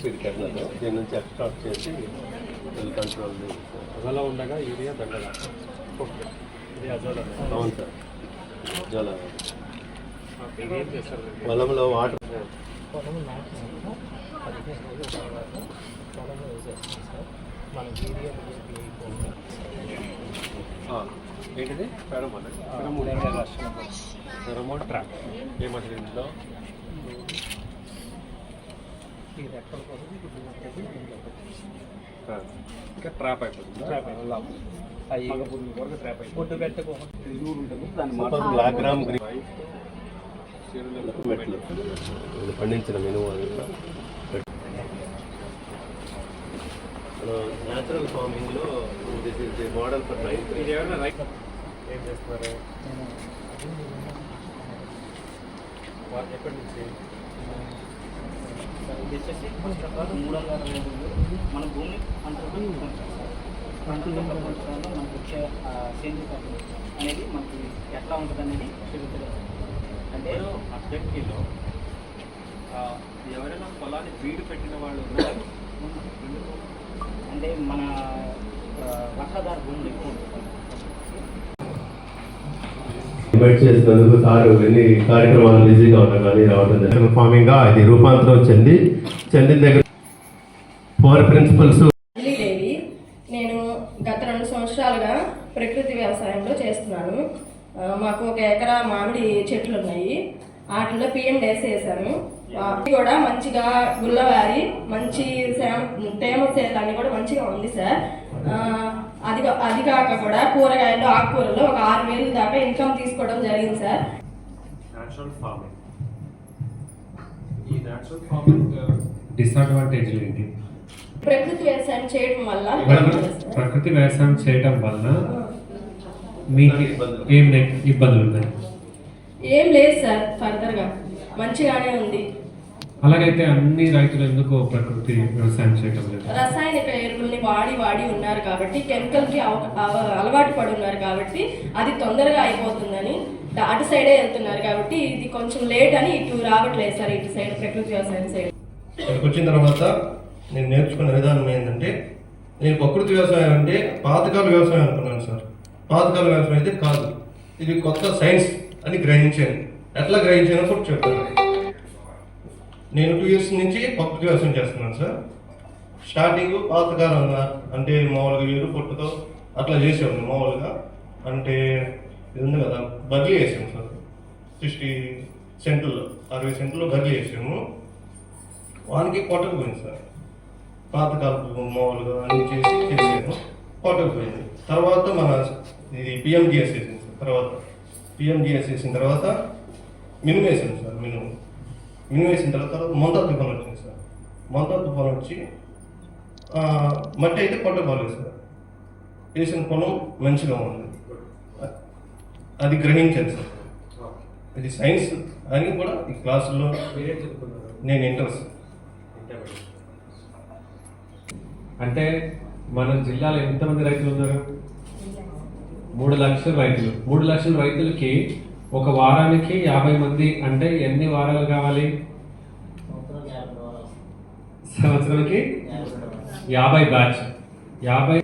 Feed కెట్లలో దీని నుంచి extract చేసి కంట్రోల్ అలా ఉండగా యూరియా దండగా. ఓకే. ఇది అజోలా. అవును సార్. చేస్తారు పొలంలో వాటర్. మనం వీడియో ఏంటిది? ఫెరమోన్. ఫెరమోన్. ట్రాప్ ఏమంటారు పెట్టేసి ఇంకా ట్రాప్ అయిపోతుంది? ట్రాప్ అయిపోతుంది. అవి natural ఫార్మింగ్లో this is the model for రైతు ఇది ఏమైనా రైట్ ఏం చేస్తున్నారు? వాళ్ళు ఎక్కడి నుంచి? ఇది వచ్చేసి ఫస్ట్ ఆఫ్ ఆల్ మూడు వందల అరవై ఐదు మన భూమి వందల సంవత్సరాల్లో మనకు వచ్చే సేంద్రియ పద్ధతి అనేది మనకి ఎట్లా ఉంటుంది అనేది చూపించలేదు అంటే అభ్యర్థిలో ఎవరైనా పొలాన్ని బీడు పెట్టిన వాళ్ళు ఉన్నారు? అంటే మన వర్షాధార భూములు ఎక్కువ ఉంటుంది ఇన్వైట్ చేసినందుకు సార్ ఎన్ని కార్యక్రమాలు బిజీగా ఉన్నా కానీ రావడం జరిగింది. ఫార్మింగ్గా అది రూపాంతరం చెంది చెందిన దగ్గర ఫోర్ ప్రిన్సిపల్స్. దేవి నేను గత రెండు సంవత్సరాలుగా ప్రకృతి వ్యవసాయంలో చేస్తున్నాను. మాకు ఒక ఎకరా మామిడి చెట్లు ఉన్నాయి. వాటిలో పిఎం డేస్ వేసాను కూడా మంచిగా గుల్లవారి మంచి తేమ శాతాన్ని కూడా మంచిగా ఉంది సార్. అది అది కాక కూడా కూరగాయలు ఆకుకూరలు ఒక ఆరు వేలు దాకా ఇన్కమ్ తీసుకోవడం జరిగింది సార్. న్యాచురల్ ఫార్మింగ్ ఈ న్యాచురల్ ఫార్మింగ్ డిసడ్వాంటేజ్లు ఏంటి? ప్రకృతి వ్యవసాయం చేయడం వల్ల. ప్రకృతి వ్యవసాయం చేయటం వలన మీకు ఏం ఇబ్బందులు ఉన్నాయి? ఏం లేదు సార్ ఫర్దర్గా మంచిగానే ఉంది. అలాగైతే అన్ని రైతులు ఎందుకు ప్రకృతి వ్యవసాయం చేయటం లేదు. రసాయనిక ఎరువుల్ని వాడి వాడి ఉన్నారు కాబట్టి కెమికల్కి అలవాటు పడి ఉన్నారు కాబట్టి అది తొందరగా అయిపోతుందని అటు సైడే వెళ్తున్నారు కాబట్టి ఇది కొంచెం లేట్ అని ఇటు రావట్లేదు సార్ ఇటు సైడ్ ప్రకృతి వ్యవసాయం సైడ్. ఇక్కడికి వచ్చిన తర్వాత నేను నేర్చుకున్న విధానం ఏంటంటే నేను ప్రకృతి వ్యవసాయం అంటే పాతకాల వ్యవసాయం అనుకున్నాను సార్. పాతకాల వ్యవసాయం అయితే కాదు. ఇది కొత్త సైన్స్ అని గ్రహించాను. ఎట్లా గ్రహించానో కూడా చెప్తాను. నేను టూ ఇయర్స్ నుంచి ప్రకృతి వ్యవసాయం చేస్తున్నాను సార్ స్టార్టింగ్ పాతకాలంగా అంటే మామూలుగా ఎరు పొట్టుతో అట్లా చేసాము మామూలుగా. అంటే ఇది ఉంది కదా బదిలీ వేసాము సార్ సిక్స్టీ సెంట్లో అరవై సెంట్లో బదిలీ వేసాము. వానికి కొట్టకపోయింది సార్ పాతకాలపు మామూలుగా అన్ని చేసి చేసాను కొట్టకపోయింది తర్వాత మన ఇది పిఎంజిఎస్ వేసింది సార్ తర్వాత పిఎంజిఎస్ వేసిన తర్వాత మినుము వేసాము సార్ మినుము. మినుము వేసిన తర్వాత మొంతా తుఫాన్ వచ్చింది సార్. మొంతా తుఫాన్ వచ్చి ఆ, మట్టి అయితే కొట్టకపోలేదు సార్. వేసిన పొలం మంచిగా ఉంది. అది గ్రహించాను సార్. ఇది సైన్స్ అని కూడా ఈ చెప్తున్నారు? నేను ఇంట్రెస్ట్ అంటే మన జిల్లాలో ఎంతమంది రైతులు ఉన్నారు? మూడు లక్షల రైతులు. మూడు లక్షల రైతులకి ఒక వారానికి యాభై మంది అంటే ఎన్ని వారాలు కావాలి? సంవత్సరానికి యాభై బ్యాచ్. యాభై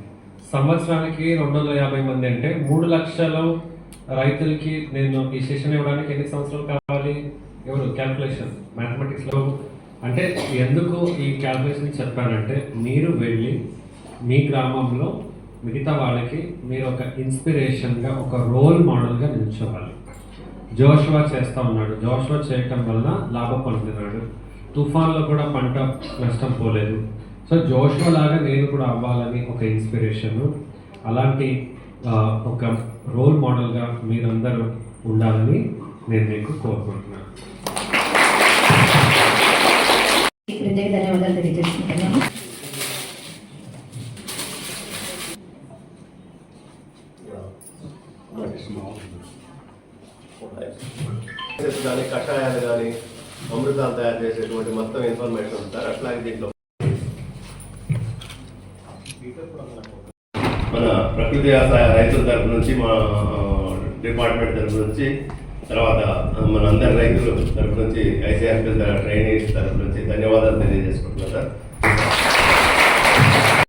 సంవత్సరానికి రెండు వందల యాభై మంది అంటే మూడు లక్షల రైతులకి నేను ఈ సెషన్ ఇవ్వడానికి ఎన్ని సంవత్సరాలు కావాలి? ఎవరు? క్యాల్కులేషన్ మ్యాథమెటిక్స్లో అంటే ఎందుకు ఈ క్యాల్కులేషన్ చెప్పానంటే మీరు వెళ్ళి మీ గ్రామంలో మిగతా వాళ్ళకి మీరు ఒక ఇన్స్పిరేషన్గా ఒక రోల్ మోడల్గా నిల్చోవాలి. జోషువా చేస్తా ఉన్నాడు. జోషువా చేయటం వలన లాభం పొందుతున్నాడు. తుఫాన్లో కూడా పంట నష్టం పోలేదు. సో జోషువా లాగా నేను కూడా అవ్వాలని ఒక ఇన్స్పిరేషన్ అలాంటి ఒక రోల్ మోడల్గా మీరందరూ ఉండాలని నేను మీకు కోరుకుంటున్నాను. ప్రత్యేక ధన్యవాదాలు తెలియజేసుకుంటున్నాను. కానీ కషాయాలు కానీ అమృతాలు తయారు చేసేటువంటి మొత్తం ఇన్ఫర్మేషన్ ఉంటారు. అట్లాగే దీంట్లో మన ప్రకృతి వ్యవసాయ రైతుల తరపు నుంచి మా డిపార్ట్మెంట్ తరపు నుంచి తర్వాత మన అందరి రైతులు తరఫు నుంచి ఐసీఆర్పీ ట్రైనింగ్ తరపు నుంచి ధన్యవాదాలు తెలియజేసుకుంటున్నాను సార్.